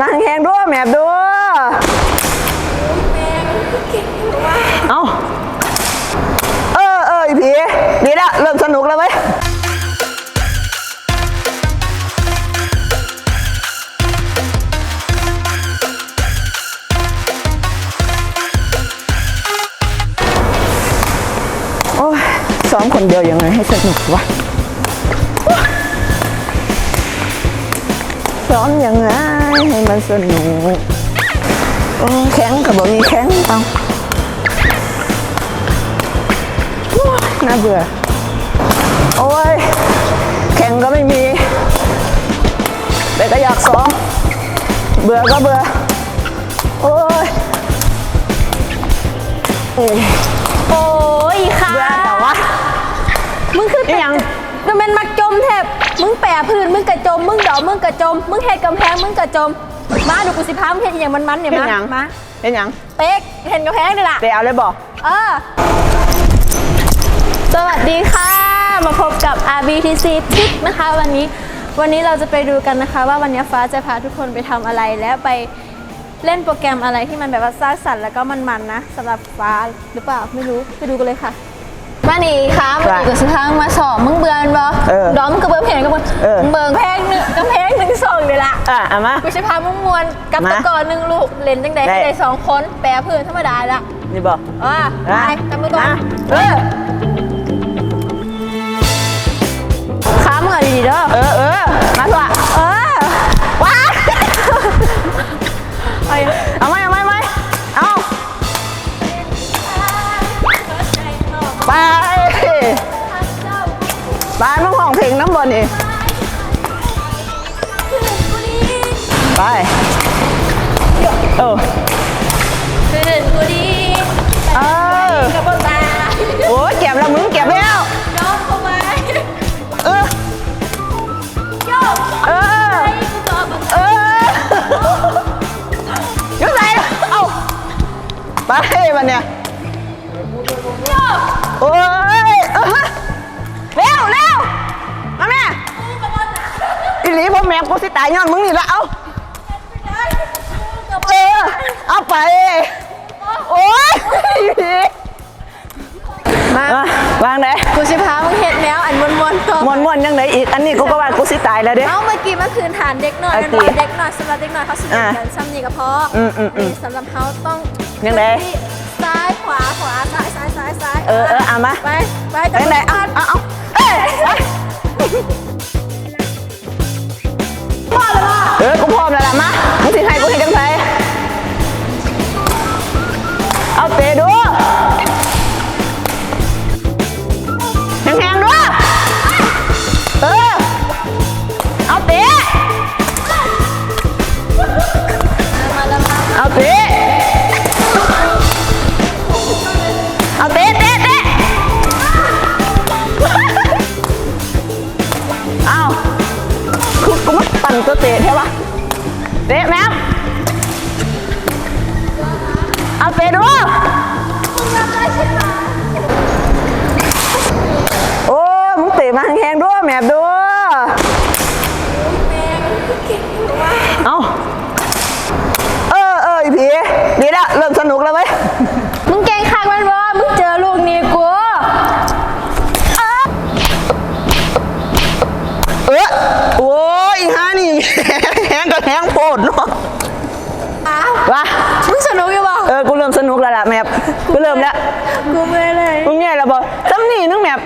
มาแห้งๆด้วยแมบด้วยเอาเออเอออีผีดีละเริ่มสนุกแล้วเว้ยโอ้ยซ้อมคนเดียวยังไงให้สนุกวะซ้อมยังไง ให้มันสนุกโอ้แข็งกับบ่มีแข็งเอาโอ้ยน่าเบื่อ โอ้ย แข่งก็ไม่มี แต่ก็อยากซ้อม เบื่อก็เบื่อ โอ้ย กระจม มึงเฮ็ดกำแพงมึงกระจม มาดูกูสิพามึงเฮ็ดอหย่างมันๆเนี่ยเป็นมาหยัง มาเป็นหยังเป๊กเห็นกำแพงนี่ล่ะไปเอาเลยบอกเออ สวัสดีค่ะ มาพบกับ RBTC ทิกนะคะ วันนี้วันนี้เราจะไปดูกันนะคะ ว่าวันนี้ฟ้าจะพาทุกคนไปทำอะไรและไปเล่นโปรแกรมอะไรที่มันแบบว่าสร้างสรรค์แล้วก็มันๆนะสำหรับฟ้าหรือเปล่าไม่รู้ไปดูกันเลยค่ะมานี่ค่ะมาดูกับสุทางมาสอบมึงเบื่อมันบ่เออดอมกระเบื้องเพลงกระเบื้องเออมึงเบิ่งแพง องเลยล่ะอะเอามา กูจะพามึงมวนกับมาตะกอนหนึ่งลูกเล่นจังใดได้ ให้ได้สองคนแปรพื้นธรรมดาละนี่บอก อ่าไปจับมือก่อนเออขามือดีๆเด้อเออเออมาตัวเออว้าเอาเอาไหมเอาไหมเอาไหมเอาไปไปมึงห้องเพลงน้ำบนนี่ ไปเออตื่นกูดีเออกับบนตาโอ้ยเก็บแล้วมึงเก็บแล้วน้องเข้ามาเออโยกเออไปกูต่อบนเออยังไงเอาไปมันเนี่ยโยกโอ้ยเออเร็วเร็วมาแม่กูกับบนตาอีหลีพ่อแม่กูสิตายย้อนมึงนี่ละเอา กับบ เอน อเอา ไป โอ้ยอีหลีมามาวางไหนกูสิพามึงเห็ดแนวอันมวนๆก่อนมวนมวนๆยังไงอีก อันนี้กูก็ว่ากูสิตายแล้วเด้ เอาเมื่อกี้มันคือฐานเด็กหน่อยโอเป็นเคว่าเด็กหน่อยสำหรับเด็กหน่อยเขาสิเล่นกันซ้ำนี่ก็พออมอืมอืมนี่สำหรับเขาต้องยังไงที่ซ้ายขวาขวาซ้ายซ้ายซ้ายซ้ายเออเออเอามา ไปไปไปไหนเอาเอาเอาเอ้ย เตะใช่ปะเตะแม่เอาเตะดูโอ้ยมึงเตะมาแห้งๆด้วยแมบด้วยเอาเออเอออีผีดีละเริ่มสนุกแล้วเว้ย มึงแกล้งข้างมันบ่มึงเจอลูกนี่กู เออโอ้ยอีห่านี่ แห้งก็แห้งโพดเนาะอ้าววะมึงสนุกอยู่บ่เออกูเริ่มสนุกแล้วล่ะแมบกูเริ่มแล้วกูเมื่อยเลยมึงเนี่ยแล้วบอซ้ำนี่นึงแมบ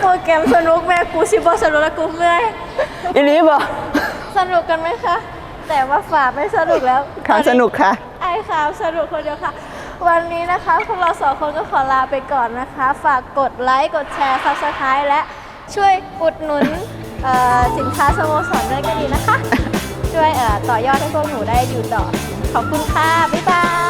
โปรแกรมสนุกแม่กูสิบ่สนุกแล้วกูเมื่อยอีหลีบอสนุกกันไหมคะ แต่ว่าฝาไม่สนุกแล้วค่ะสนุกค่ะ ไอ้ค่ะสนุกคนเดียวค่ะวันนี้นะคะพวกเราสองคนก็ขอลาไปก่อนนะคะ ฝากกดไลค์ กดแชร์ subscribe และช่วยอุดหนุนเอ่อสินค้าสโมสรด้วยก็ดีนะคะ ช่วยเอ่อต่อยอดให้พวกหนูได้อยู่ต่อ ขอบคุณค่ะ บ๊ายบาย